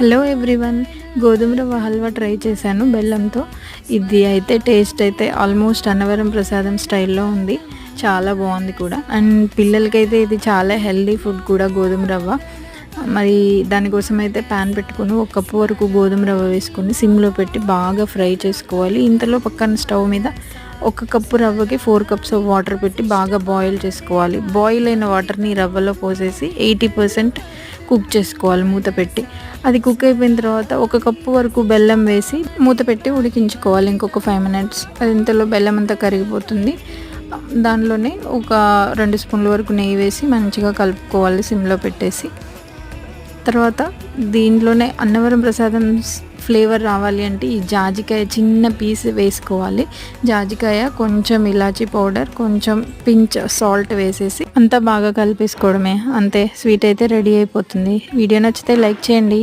Hello everyone గోధుమ రవ్వ halwa try చేశాను బెల్లంతో. ఇది అయితే టేస్ట్ అయితే ఆల్మోస్ట్ అన్నవరం ప్రసాదం స్టైల్లో ఉంది. చాలా బాగుంది కూడా. అండ్ పిల్లలకైతే ఇది చాలా హెల్దీ ఫుడ్ కూడా గోధుమ రవ్వ. మరి దానికోసం అయితే ప్యాన్ పెట్టుకుని ఒక కప్పు వరకు గోధుమ రవ్వ వేసుకొని సిమ్లో పెట్టి బాగా ఫ్రై చేసుకోవాలి. ఇంతలో పక్కన స్టవ్ మీద ఒక కప్పు రవ్వకి ఫోర్ కప్స్ ఆఫ్ వాటర్ పెట్టి బాగా బాయిల్ చేసుకోవాలి. బాయిల్ అయిన వాటర్ని రవ్వలో పోసేసి ఎయిటీ పర్సెంట్ కుక్ చేసుకోవాలి మూత పెట్టి. అది కుక్ అయిపోయిన తర్వాత ఒక కప్పు వరకు బెల్లం వేసి మూత పెట్టి ఉడికించుకోవాలి ఇంకొక ఫైవ్ మినిట్స్ అది ఇంతలో బెల్లం అంతా కరిగిపోతుంది. దానిలోనే ఒక రెండు స్పూన్ల వరకు నెయ్యి వేసి మంచిగా కలుపుకోవాలి సిమ్లో పెట్టేసి. తర్వాత దీంట్లోనే అన్నవరం ప్రసాదం ఫ్లేవర్ రావాలి అంటే ఈ జాజికాయ చిన్న పీస్ వేసుకోవాలి. జాజికాయ కొంచెం ఇలాచీ పౌడర్ కొంచెం పించ్ సాల్ట్ వేసేసి అంతా బాగా కలిపేసుకోవడమే. అంతే స్వీట్ అయితే రెడీ అయిపోతుంది. వీడియో నచ్చితే లైక్ చేయండి.